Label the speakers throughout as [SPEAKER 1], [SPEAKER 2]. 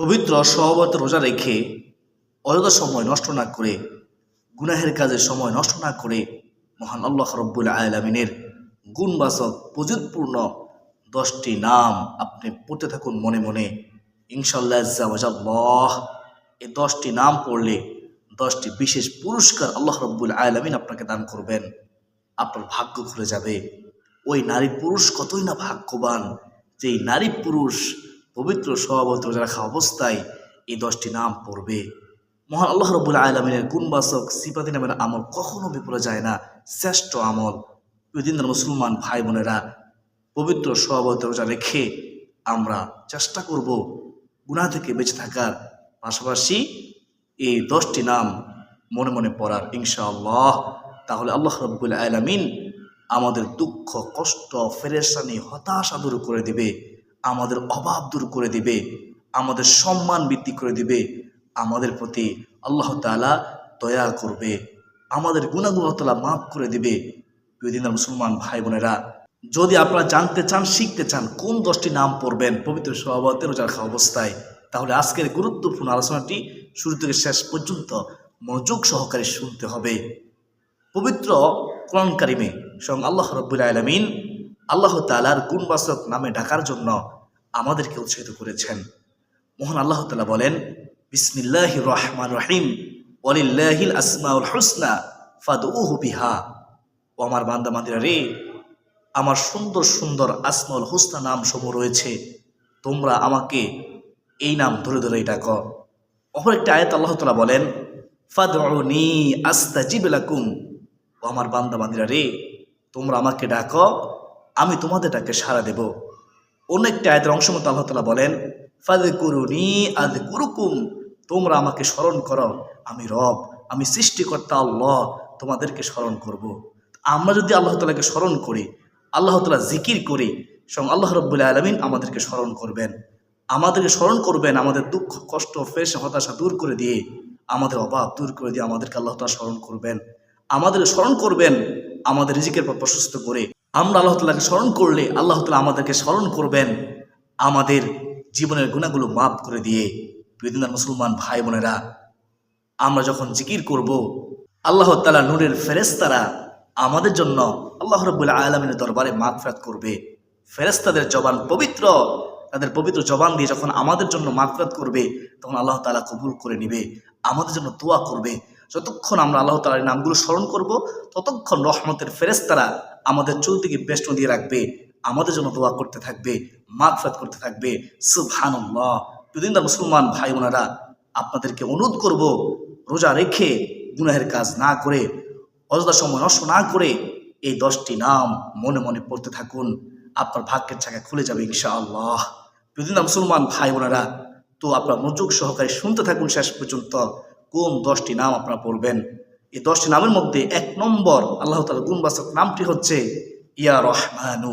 [SPEAKER 1] পবিত্র সহবত রোজা রেখে অযথা সময় নষ্ট না করে, গুনাহের কাজে সময় নষ্ট না করে মহান আল্লাহ রব্বুল আলমিনের গুণবাচক প্রযুৎপূর্ণ দশটি নাম আপনি পড়তে থাকুন মনে মনে। ইনশাল্লাহ এই দশটি নাম পড়লে দশটি বিশেষ পুরস্কার আল্লাহ রব্বুল আলমিন আপনাকে দান করবেন। আপনার ভাগ্য খুলে যাবে। ওই নারী পুরুষ কতই না ভাগ্যবান যে নারী পুরুষ পবিত্র রোজা রাখা অবস্থায় এই দশটি নাম পড়বে। মহান আল্লাহ রবুল্লা আলমিনের গুণবাচক সিপাতি নামের আমল কখনো বিপরে যায় না, শ্রেষ্ঠ আমল। বিভিন্ন মুসলমান ভাই বোনেরা, পবিত্র সহবত রোজা রেখে আমরা চেষ্টা করব গুণা থেকে বেঁচে থাকার। পাশাপাশি এই দশটি নাম মনে মনে পড়ার ইনশাআল্লাহ। তাহলে আল্লাহ রব্বুল আলমিন আমাদের দুঃখ, কষ্ট ফেরেশানি হতাশা দূর করে দিবে। আমাদের অভাব দূর করে দিবে, আমাদের সম্মান বৃদ্ধি করে দিবে, আমাদের প্রতি আল্লাহ তালা দয়া করবে, আমাদের গুণাগুণতলা মাফ করে দিবে। প্রিয়দিনের মুসলমান ভাই বোনেরা, যদি আপনারা জানতে চান, শিখতে চান কোন দশটি নাম পড়বেন পবিত্র সভাবতে রোজা রাখা অবস্থায়, তাহলে আজকের গুরুত্বপূর্ণ আলোচনাটি শুরু থেকে শেষ পর্যন্ত মনোযোগ সহকারে শুনতে হবে। পবিত্র কোরআন কারিমে স্বয়ং আল্লাহ রব্বুল আলমিন আল্লাহ তালার গুণবাচক নামে ডাকার জন্য আমাদেরকে উৎসাহিত করেছেন। মোহন আল্লাহ তালা বলেন বিসমিল্লাহ রহমান রহিম ওলিল্লাহিল আসমাউল হুসনা, ফাদউহু বিহা। ও আমার বান্দা রে, আমার সুন্দর সুন্দর আসমাউল হুসনা নাম সমূহ রয়েছে। তোমরা আমাকে এই নাম ধরে ধরে ডাক অপর একটা আয়াত আল্লাহ তালা বলেন, ফাদউনি আস্তাজিব লাকুম। ও আমার বান্দা রে, তোমরা আমাকে ডাকো, আমি তোমাদের ডাকে সাড়া দেব। অন্য একটি আয়তের অংশ মতো আল্লাহ তালা বলেন ফাদে করুনি আদ কুরুকুম তোমরা আমাকে স্মরণ করো, আমি রব, আমি সৃষ্টিকর্তা আল্লাহ, তোমাদেরকে স্মরণ করব। আমরা যদি আল্লাহ তালাকে স্মরণ করি, আল্লাহ তালা জিকির করি, স্বয়ং আল্লাহ রব্বুল্লাহ আলমিন আমাদেরকে স্মরণ করবেন। আমাদেরকে স্মরণ করবেন, আমাদের দুঃখ, কষ্ট ফেস হতাশা দূর করে দিয়ে, আমাদের অভাব দূর করে দিয়ে আমাদেরকে আল্লাহ তালা স্মরণ করবেন। আমাদের স্মরণ করবেন, আমাদের রিজিকের পর প্রশস্ত করে। আমরা আল্লাহ তালাকে স্মরণ করলে আল্লাহ তালা আমাদেরকে স্মরণ করবেন আমাদের জীবনের গুণাগুলো মাফ করে দিয়ে। প্রিয়দিনার মুসলমান ভাই বোনেরা, আমরা যখন জিকির করব, আল্লাহ তালা নূরের ফেরেস্তারা আমাদের জন্য আল্লাহ রব্বুল আলমিনের দরবারে মাগফরাত করবে। ফেরেস্তাদের জবান পবিত্র, তাদের পবিত্র জবান দিয়ে যখন আমাদের জন্য মাগফরাত করবে, তখন আল্লাহ তালা কবুল করে নিবে, আমাদের জন্য দোয়া করবে। যতক্ষণ আমরা আল্লাহ তালার নামগুলো স্মরণ করব, ততক্ষণ রহমতের ফেরেস্তারা আমাদের চৌদিকে বেষ্টন দিয়ে রাখবে, আমাদের জন্য দোয়া করতে থাকবে, মাগফরাত করতে থাকবে। সুবহানুল্লাহ। দুদিন মুসলমান ভাই বোনেরা, আপনাদেরকে অনুরোধ করব, রোজা রেখে গুনাহের কাজ না করে, অযথা সময় নষ্ট না করে এই দশটি নাম মনে মনে পড়তে থাকুন। আপনার ভাগ্যের চাকা খুলে যাবে ইনশাআল্লাহ। দুদিন মুসলমান ভাই বোনেরা, তো আপনার মনোযোগ সহকারে শুনতে থাকুন শেষ পর্যন্ত, কোন দশটি নাম আপনারা পড়বেন? এই দশটি নামের মধ্যে এক নম্বর আল্লাহ তালা গুণবাচক নামটি হচ্ছে ইয়া রহমানু।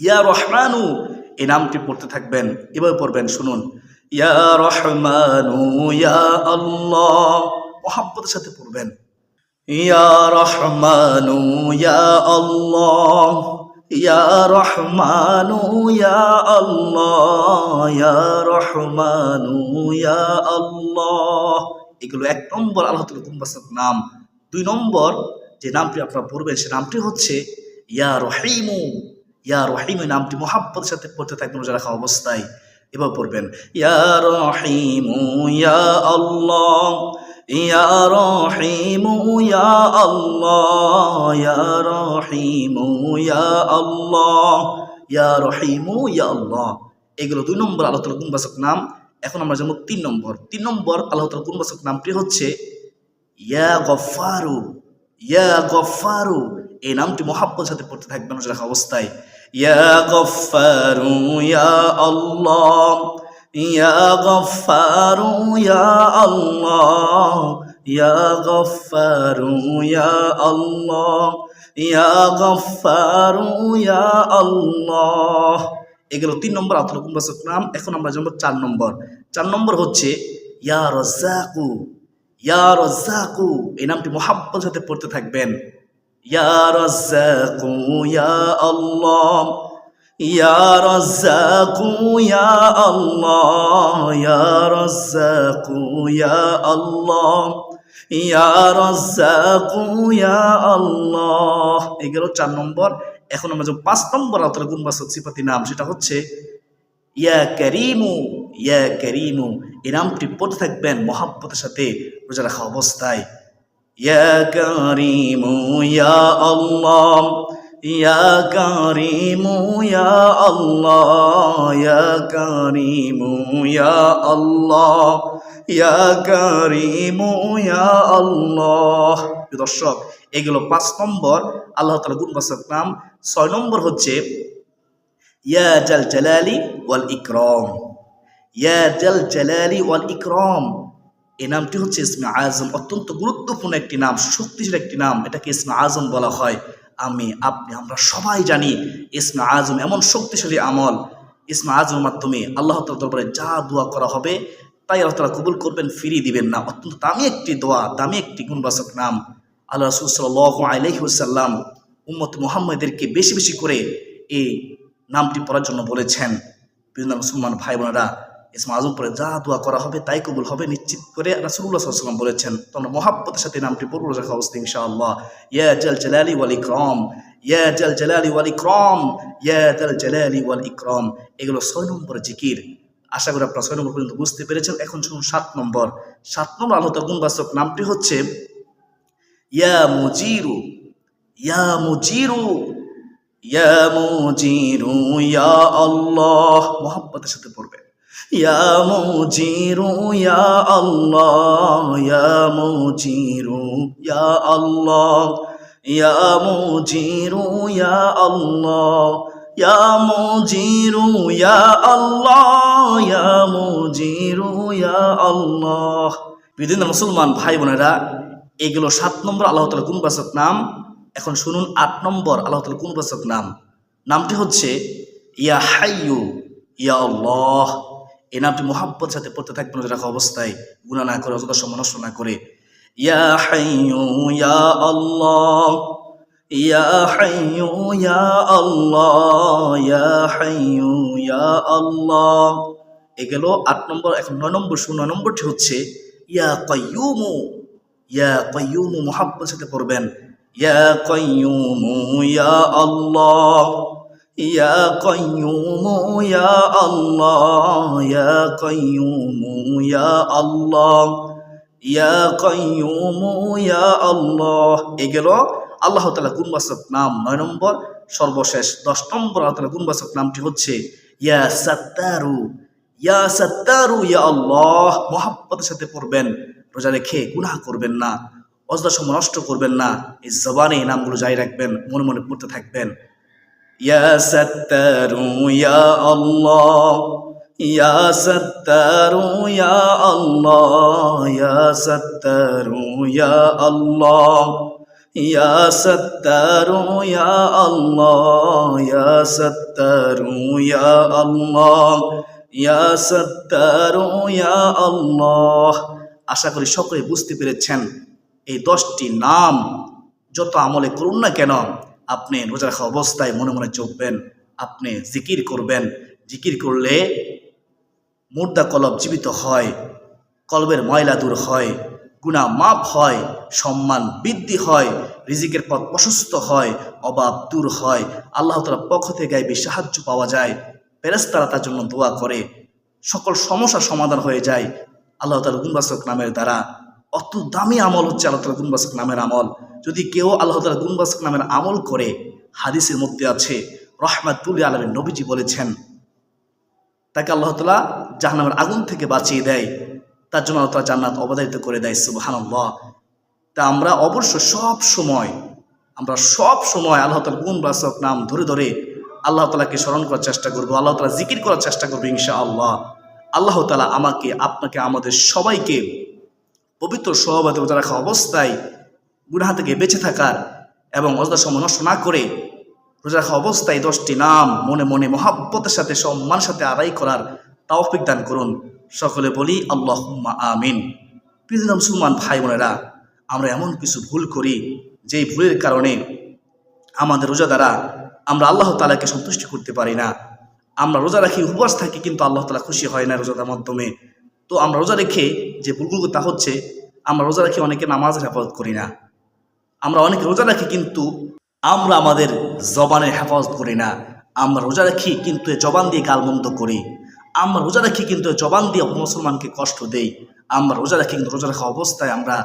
[SPEAKER 1] ইয়া রহমানু, এই নামটি পড়তে থাকবেন। এভাবে পড়বেন, শুনুন। ইয়া রহমানু, ইয়া আল্লাহ, মোহাব্বতের সাথে পড়বেন। ইয়া রহমানু, ইয়া আল্লাহ, ইয়া রহমানু, ইয়া আল্লাহ, ইয়া রহমানু, ইয়া আল্লাহ। এগুলো এক নম্বর আল্লাহ তালা গুণবাচক নাম। দুই নম্বর যে নামটি আপনারা পড়বেন, সে নামটি হচ্ছে, ইয়া রহিমু, ইয়া রহিম নামটি মোহাব্বতের সাথে পড়তে থাকবেন, রোজা রাখা অবস্থায়। এবার পড়বেন, ইয়া রহিমু, ইয়া আল্লাহ, ইয়া রহিমু, ইয়া আল্লাহ, ইয়া রহিমু, ইয়া আল্লাহ, ইয়া রহিমু, ইয়া আল্লাহ। এগুলো দুই নম্বর তালা গুণবাচক নাম। এখন আমরা জানব তিন নম্বর। তিন নম্বর আল্লাহ তালা গুণবাচক নামটি হচ্ছে? ইয়া গফারু ইয়া গফারু এই নামটি মোহাব্বত সাথে পড়তে থাকবে রোজা রাখা অবস্থায়। ইয়া গফারু ইয়া আল্লাহ। ইয়া গফারু ইয়া আল্লাহ। ইয়া গফারু ইয়া আল্লাহ। ইয়া গফারু ইয়া আল্লাহ। এগুলো তিন নম্বর আতল কুম্বাসক নাম এখন আমরা জানব চার নম্বর। চার নম্বর হচ্ছে, ইয়া রজ্জাকু ইয়া রজ্জাকু। এই নামটি মোহাব্বত সাথে পড়তে থাকবেন। ইয়া রজ্জাকু, ইয়া আল্লাহ, ইয়া রাজ্জাকু, ইয়া আল্লাহ, ইয়া রাজ্জাকু, ইয়া আল্লাহ, ইয়া রাজ্জাকু, ইয়া আল্লাহ। এই গেল চার নম্বর। এখন আমরা যে পাঁচ নম্বর তাআলা গুণবাচক সিফাতি নাম, সেটা হচ্ছে ইয়া করিমু ইয়া করিমু। এই নামটি পড়তে থাকবেন মহাব্বতের সাথে রোজা রাখা অবস্থায়। ইয়া করিমু, ইয়া আল্লাহ, ইয়া করিমু, ইয়া আল্লাহ, ইয়া করিমু, ইয়া আল্লাহ, ইয়া করিমু, ইয়া আল্লাহ। দর্শক এগুলো পাঁচ নম্বর, আল্লাহ তালা গুণবাচক নাম। ছয় নম্বর হচ্ছে, ইয়া জাল জালালি ওয়াল ইকরম। ইয়া জাল জালালি ওয়াল ইকরম। এই নামটি হচ্ছে ইসমে আজম, অত্যন্ত গুরুত্বপূর্ণ একটি নাম, শক্তিশালী একটি নাম। এটাকে ইসমে আজম বলা হয়। আমি, আপনি, আমরা সবাই জানি ইসমে আজম এমন শক্তিশালী আমল। ইসমে আজমের মাধ্যমে আল্লাহ তালা দরবারে যা দোয়া করা হবে, তাই আল্লাহ তালা কবুল করবেন, ফিরিয়ে দিবেন না। অত্যন্ত দামি একটি দোয়া, দামি একটি গুণবাচক নাম। আল্লাহ রসুল সাল আলহিউসাল্লাম উম্মত মুহাম্মদেরকে বেশি বেশি করে এই নামটি পড়ার জন্য বলেছেন। বিভিন্ন মুসলমান ভাই বোনেরা ইসমা আজম পরে যা দোয়া করা হবে তাই কবুল হবে নিশ্চিত করে রাসুল্লাহ সাল্লাম বলেছেন। তোমরা মহাব্বতের সাথে নামটি পড়ব রাখা অবস্থা ইনশাআল্লাহ। ইয়া জাল জালালি ওয়াল ইকরাম, ইয়া জাল জালালি ওয়াল ইকরাম, ইয়া জাল জালালি ওয়াল ইকরাম। এগুলো ছয় নম্বর জিকির। আশা করি আপনারা ছয় নম্বর পর্যন্ত বুঝতে পেরেছেন। এখন শুনুন সাত নম্বর। সাত নম্বর আল্লাহ গুণবাচক নামটি হচ্ছে ইয়া মুজিরু ইয়া মুজিরু ইয়া মুজিরু ইয়া আল্লাহ মোহাব্বতের সাথে পড়বে ইয়া মুজিরু ইয়া আল্লাহ ইয়া মুজিরু ইয়া আল্লাহ ইয়া মুজিরু ইয়া আল্লাহ ইয়া মুজিরু ইয়া আল্লাহ ইয়া মুজিরু ইয়া আল্লাহ বিভিন্ন মুসলমান ভাই বোনেরা এগুলো সাত নম্বর আল্লাহ তালা গুণবাচক নাম? এখন শুনুন, আট নম্বর আল্লাহ তালা গুণবাচক নাম? নামটি হচ্ছে, ইয়া হাইয়ু, ইয়া আল্লাহ। এই নামটি মোহাব্বত সাথে পড়তে থাকবেন রোজা রাখা অবস্থায়। গুণা না করে, অযথা সময় নষ্ট না করে। ইয়া হাইয়ু, ইয়া আল্লাহ। ইয়া হাইয়ু, ইয়া আল্লাহ। ইয়া হাইয়ু, ইয়া আল্লাহ। এ গেল আট নম্বর, এখন নয় নম্বর শূন্য নয় নম্বরটি হচ্ছে, ইয়া কয়ুমু ইয়া কয়ুমু মোহাব্বত সাথে পড়বেন, ইয়া কয়ুমু ইয়া আল্লাহ, ইয়া কয়ুমু ইয়া আল্লাহ, ইয়া কয়ুমু ইয়া আল্লাহ, ইয়া কয়ুমু ইয়া আল্লাহ। এ গেল আল্লাহ তালা গুণবাচক নাম? নয় নম্বর, সর্বশেষ দশ নম্বর আল্লাহ তালা গুণবাচক নামটি হচ্ছে, ইয়া সাত্তারু ইয়া সাত্তারু, ইয়া আল্লাহ মোহাব্বতের সাথে পড়বেন। রোজা রেখে গুনাহ করবেন না অযথা সময় নষ্ট করবেন না, এই জবানে এই নামগুলো জারি রাখবেন, মনে মনে পড়তে থাকবেন। ইয়া সাত্তারু, ইয়া আল্লাহ ইয়া সাত্তারু, ইয়া আল্লাহ ইয়া সাত্তারু, ইয়া আল্লাহ ইয়া সাত্তারু, ইয়া আল্লাহ ইয়া সাত্তারু, ইয়া আল্লাহ ইয়া সাত্তারু ইয়া আল্লাহ। আশা করি সকলে বুঝতে পেরেছেন এই দশটি নাম। যত আমলে করুন না কেন, আপনি রোজা রাখা অবস্থায় মনে মনে চোখবেন আপনি জিকির করবেন। জিকির করলে মুর্দা কলব জীবিত হয়, কলবের ময়লা দূর হয় গুণা মাপ হয়, সম্মান বৃদ্ধি হয়, রিজিকের পথ প্রশস্ত হয়, অভাব দূর হয়। আল্লাহ তালার পক্ষ থেকে গাইবে সাহায্য পাওয়া যায়। পেরেস্তারা তার জন্য দোয়া করে। সকল সমস্যার সমাধান হয়ে যায়। আল্লাহ তালা গুণবাচক নামের দ্বারা। অত দামি আমল হচ্ছে আল্লাহ তালা গুণবাচক নামের আমল। যদি কেউ আল্লাহ তালা গুণবাচক নামের আমল করে, হাদিসের মধ্যে আছে, রহমাতুল আলমের নবীজি বলেছেন, তাকে আল্লাহ তালা জাহান্নামের আগুন থেকে বাঁচিয়ে দেয়। তার জন্য আল্লাহ তালা জান্নাত অবদারিত করে দেয় সুবাহান্লাহ তা আমরা অবশ্য সব সময়, আমরা সব সময় আল্লাহ তালা গুণবাচক নাম ধরে ধরে আল্লাহ তালাকে স্মরণ করার চেষ্টা করব, আল্লাহ তালা জিকির করার চেষ্টা করব ইনশা আল্লাহ আল্লাহ তালা আমাকে, আপনাকে, আমাদের সবাইকে পবিত্র সহবাদে রোজা রাখা অবস্থায় গুনাহা থেকে বেঁচে থাকার এবং অযথা সময় নষ্ট না করে রোজা রাখা অবস্থায় দশটি নাম মনে মনে মহাব্বতের সাথে, সম্মানের সাথে আদায় করার তাওফিক দান করুন। সকলে বলি আল্লাহ আমিন। প্রিয় মুসলমান ভাই বোনেরা, আমরা এমন কিছু ভুল করি, যেই ভুলের কারণে আমাদের রোজা দ্বারা আমরা আল্লাহ তালাকে সন্তুষ্ট করতে পারি না। আমরা রোজা রাখি, উপবাস থাকি, কিন্তু আল্লাহ তালা খুশি হয় না রোজার মাধ্যমে। তো আমরা রোজা রেখে যে ভুলগুলো তা হচ্ছে, আমরা রোজা রাখি অনেকে নামাজের হেফাজত করি না। আমরা অনেকে রোজা রাখি কিন্তু আমরা আমাদের জবানের হেফাজত করি না। আমরা রোজা রাখি কিন্তু জবান দিয়ে গালমন্দ করি। আমরা রোজা রাখি কিন্তু জবান দিয়ে মুসলমানকে কষ্ট দেই। আমরা রোজা রাখি কিন্তু রোজা রাখা অবস্থায় আমরা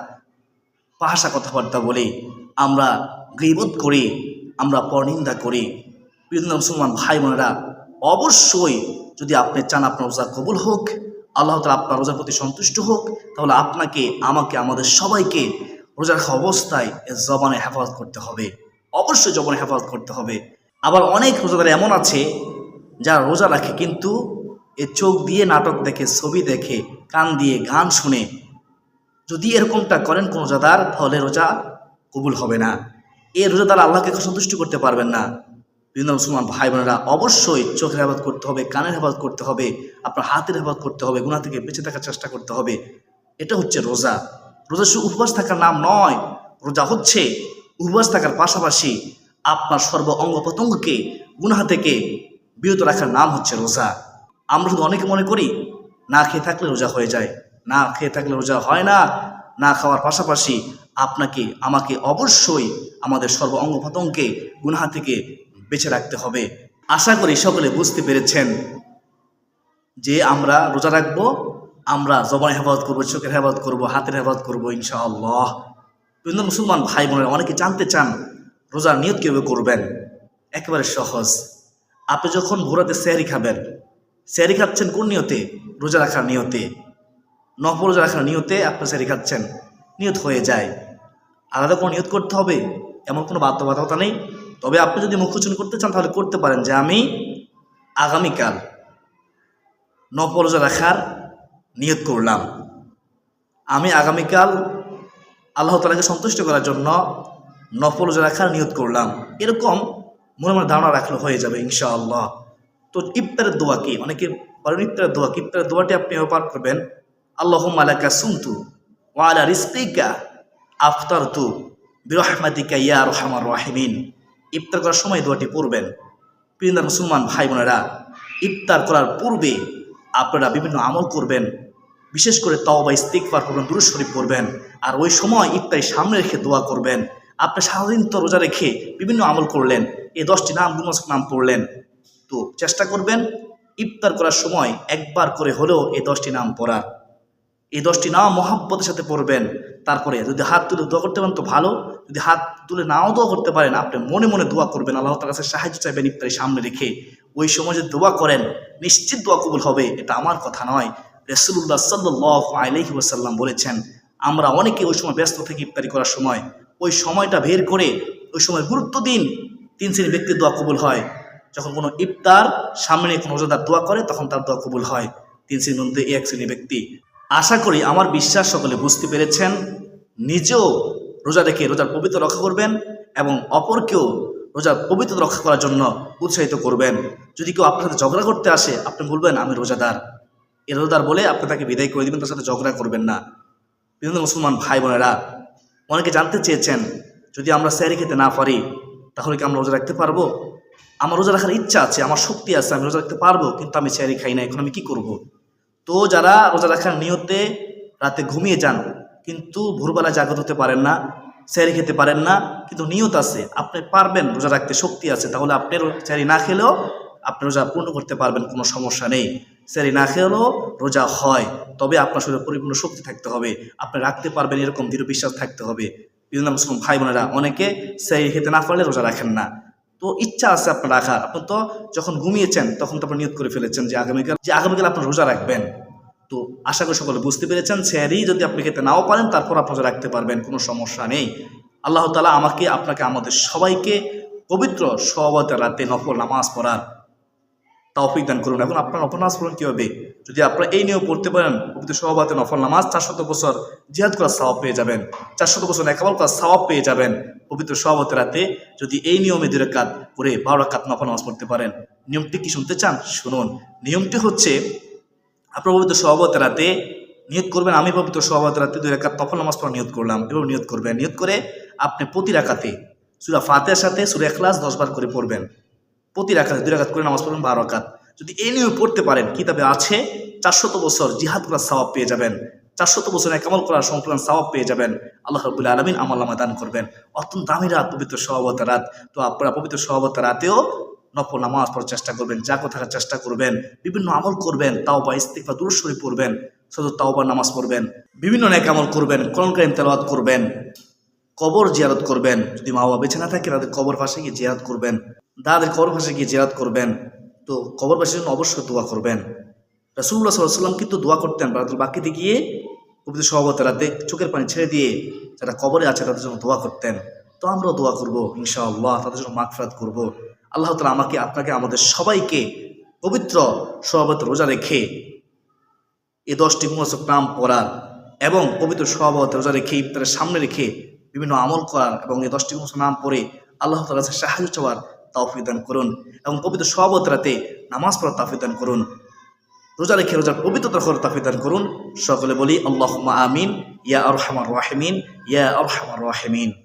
[SPEAKER 1] ভাষা কথাবার্তা বলি। আমরা গৃবোধ করি। আমরা পরনিন্দা করি। বিভিন্ন মুসলমান ভাই বোনেরা, অবশ্যই যদি আপনি চান আপনার রোজা কবুল হোক, আল্লাহ তালা আপনার রোজার প্রতি সন্তুষ্ট হোক, তাহলে আপনাকে, আমাকে, আমাদের সবাইকে রোজা রাখা অবস্থায় জবানে হেফাজত করতে হবে। অবশ্যই জবানে হেফাজত করতে হবে। আবার অনেক রোজাদার এমন আছে, যারা রোজা রাখে কিন্তু এ চোখ দিয়ে নাটক দেখে, ছবি দেখে, কান দিয়ে গান শুনে। যদি এরকমটা করেন কোনো রোজাদার, তাহলে রোজা কবুল হবে না। এই রোজাদার আল্লাহকে সন্তুষ্ট করতে পারবেন না। বিভিন্ন মুসলমান ভাই বোনেরা, অবশ্যই চোখের হেফাজত করতে হবে, কানের হেফাজত করতে হবে, আপনার হাতের হেফাজত করতে হবে গুণা থেকে বেঁচে থাকার চেষ্টা করতে হবে। এটা হচ্ছে রোজা। রোজা শুধু উপবাস থাকার নাম নয়, রোজা হচ্ছে উপবাস থাকার পাশাপাশি আপনার সর্ব অঙ্গ প্রত্যঙ্গকে গুণা থেকে বিরত রাখার নাম হচ্ছে রোজা। আমরা শুধু অনেকে মনে করি, না খেয়ে থাকলে রোজা হয়ে যায়, না খেয়ে থাকলে রোজা হয় না না খাওয়ার পাশাপাশি আপনাকে, আমাকে অবশ্যই আমাদের সর্ব অঙ্গ প্রত্যঙ্গকে গুনহা থেকে বেঁচে রাখতে হবে। আশা করি সকলে বুঝতে পেরেছেন যে আমরা রোজা রাখব, আমরা জবানের হেফাজত করব, চোখের হেফাজত করব, হাতের হেফাজত করব, ইনশাআল্লাহ। বিভিন্ন মুসলমান ভাই বোনেরা অনেকে জানতে চান, রোজার নিয়ত কীভাবে করবেন? একেবারে সহজ। আপনি যখন ভোরাতে স্যারি খাবেন স্যারি খাচ্ছেন কোন নিয়তে? রোজা রাখার নিয়তে। নফল রোজা রাখার নিয়তে আপনি স্যারি খাচ্ছেন। নিয়ত হয়ে যায়। আলাদা কোনো নিয়ত করতে হবে, এমন কোনো বাধ্যবাধকতা নেই। তবে আপনি যদি মুখোচন করতে চান, তাহলে করতে পারেন যে আমি আগামীকাল নফল রোজা রাখার নিয়ত করলাম। আমি আগামীকাল আল্লাহ তালাকে সন্তুষ্ট করার জন্য নফল রোজা রাখার নিয়ত করলাম। এরকম মনে মনে ধারণা রাখলে হয়ে যাবে ইনশাআল্লাহ। তো ইফতারের দোয়া কি? অনেকে বলেন ইফতারের দোয়া, কি? ইফতারের দোয়াটি আপনি ব্যবহার করবেন। আল্লাহ মালাকা সুন্তু ওয়ালা রিস্তিকা আফতার তু বিরহমাতিকা ইয়া রহমার রাহিমিন ইফতার করার সময় দোয়াটি পড়বেন। প্রিন্দার মুসলমান ভাই বোনেরা, ইফতার করার পূর্বে আপনারা বিভিন্ন আমল করবেন। বিশেষ করে তওবা ইস্তিকবার করবেন দুরুদ শরীফ করবেন আর ওই সময় ইফতারি সামনে রেখে দোয়া করবেন। আপনি সারাদিন তো রোজা রেখে বিভিন্ন আমল করলেন, এই দশটি নাম দুমাস নাম পড়লেন। তো চেষ্টা করবেন ইফতার করার সময় একবার করে হলেও এই দশটি নাম পড়ার। এই দশটি নাম মহাব্বতের সাথে পড়বেন। তারপরে যদি হাত তুলে দোয়া করতে পারেন তো ভালো। যদি হাত তুলে নাও দোয়া করতে পারেন, আপনি মনে মনে দোয়া করবেন। আল্লাহ তার কাছে সাহায্য চাইবেন ইফতারি সামনে রেখে। ওই সময় যদি দোয়া করেন, নিশ্চিত দোয়া কবুল হবে, এটা আমার কথা নয়। রসুল্লাহ সাল্লাহ আলহি ওসাল্লাম বলেছেন, আমরা অনেকে ওই সময় ব্যস্ত থেকে ইফতারি করার সময়, ওই সময়টা বের করে, ওই সময় গুরুত্ব দিন। তিন শ্রেণির ব্যক্তির দোয়া কবুল হয়। যখন কোনো ইফতার সামনে কোনো রোজাদার দোয়া করে, তখন তার দোয়া কবুল হয়। তিন শ্রেণির মধ্যে এক শ্রেণির ব্যক্তি আশা করি আমার বিশ্বাস সকলে বুঝতে পেরেছেন। নিজেও রোজা রেখে রোজার পবিত্র রক্ষা করবেন এবং অপরকেও রোজার পবিত্র রক্ষা করার জন্য উৎসাহিত করবেন। যদি কেউ আপনার সাথে ঝগড়া করতে আসে, আপনি বলবেন আমি রোজাদার। এ রোজাদার বলে আপনি তাকে বিদায় করে দেবেন, তার সাথে ঝগড়া করবেন না। বিভিন্ন মুসলমান ভাই বোনেরা, অনেকে জানতে চেয়েছেন, যদি আমরা স্যারি খেতে না পারি, তাহলে কি আমরা রোজা রাখতে পারব? আমার রোজা রাখার ইচ্ছা আছে, আমার শক্তি আছে, আমি রোজা রাখতে পারব, কিন্তু আমি স্যারি খাই না, এখন আমি কী করব। তো যারা রোজা রাখার নিয়তে রাতে ঘুমিয়ে যান, কিন্তু ভোরবেলা জাগত হতে পারেন না, স্যারি খেতে পারেন না, কিন্তু নিয়ত আছে, আপনি পারবেন রোজা রাখতে, শক্তি আছে, তাহলে আপনি স্যারি না খেলেও আপনি রোজা পূর্ণ করতে পারবেন, কোনো সমস্যা নেই। স্যারি না খেলেও রোজা হয়, তবে আপনার শরীরে পরিপূর্ণ শক্তি থাকতে হবে, আপনি রাখতে পারবেন এরকম দৃঢ় বিশ্বাস থাকতে হবে। বিভিন্ন মুসলিম ভাই বোনেরা অনেকে স্যারি খেতে না পারলে রোজা রাখেন না। তো ইচ্ছা আছে আপনার রাখার। আপনি তো যখন ঘুমিয়েছেন, তখন তো আপনি নিয়োগ করে ফেলেছেন যে আগামীকাল যে আগামীকাল আপনার রোজা রাখবেন। তো আশা করি সকলে বুঝতে পেরেছেন স্যারি যদি আপনি খেতে নাও পারেন, তারপর আপনি রাখতে পারবেন, কোনো সমস্যা নেই। আল্লাহ তালা আমাকে, আপনাকে, আমাদের সবাইকে পবিত্র সহবতের রাতে নফল নামাজ পড়ার তৌফিক দান করুন। এখন আপনার নফল নামাজ পড়ুন কী হবে যদি আপনারা এই নিয়ম পড়তে পারেন, পবিত্র সহবাতে নফল নামাজ, চারশত বছর জিহাদ করার সাওয়াব পেয়ে যাবেন। চারশত বছর একাবল করার সাওয়াব পেয়ে যাবেন। পবিত্র সহবতের রাতে যদি এই নিয়মে দুই রাকাত করে বারো রাকাত নফল নামাজ পড়তে পারেন। নিয়মটি কি শুনতে চান? শুনুন। নিয়মটি হচ্ছে, আপনার পবিত্র সহবতের রাতে নিয়ত করবেন, আমি পবিত্র সহবতের রাতে দুই রাকাত নফল নামাজ পড়া নিয়ত করলাম এবার নিয়ত করবেন। নিয়ত করে আপনি প্রতি রাকাতে সুরা ফাতের সাথে সুরা এখলাস দশবার করে পড়বেন। প্রতি রাখাত দুই রাখাত করে নামাজ পড়বেন বারো রাকাত। যদি এই নিয়ে পড়তে পারেন, কিতাবে আছে, চারশত বছর জিহাদ করার সওয়াব পেয়ে যাবেন। চারশত বছর একামল করার সম্পূর্ণ সওয়াব পেয়ে যাবেন। আল্লাহ রবুল্লা আলমিন আমাল্লামা দান করবেন। অত্যন্ত দামি রাত, পবিত্র সহবতা রাত। তো আপনারা পবিত্র সহবতা রাতেও নফল নামাজ পড়ার চেষ্টা করবেন জাগো থাকার চেষ্টা করবেন, বিভিন্ন আমল করবেন তাও বা ইস্তিফা দূরস্বরী পড়বেন শুধু তাও বা নামাজ পড়বেন, বিভিন্ন ন্যাক আমল করবেন কারিম তেলাওয়াত করবেন, কবর জিয়ারত করবেন, যদি মা বাবা বেছে না থাকে, তাদের কবর পাশে গিয়ে জিয়ারত করবেন দাদাদের কবর পাশে গিয়ে জিয়ারত করবেন, তো কবর পাশের জন্য অবশ্যই দোয়া করবেন। রাসুল্লাহ সাল্লাম কিন্তু দোয়া করতেন বারাতুল বাকিতে গিয়ে পবিত্র সভাপতিরাতে চোখের পানি ছেড়ে দিয়ে যারা কবরে আছে তাদের জন্য দোয়া করতেন। তো আমরাও দোয়া করব, ইনশাআল্লাহ তাদের জন্য মাগফরাত করব। আল্লাহ তালা আমাকে, আপনাকে, আমাদের সবাইকে পবিত্র সভাপত রোজা রেখে এই দশটি মুনাসক নাম পড়ার এবং পবিত্র সভাপত রোজা রেখে ইফতারের সামনে রেখে বিভিন্ন আমল করার এবং এই দশটি মুনাসক নাম পড়ে আল্লাহ তালা সাহায্য চাওয়ার তাওফিক দান করুন এবং পবিত্র সভাপত রাতে নামাজ পড়ার তাফিক দান করুন। রোজা রেখে রোজার পবিত্রতা করার তাফিক করুন। সকলে বলি আল্লাহ আমিন, ইয়া আরহামার রাহিমিন, ইয়া আরহামার রাহিমিন।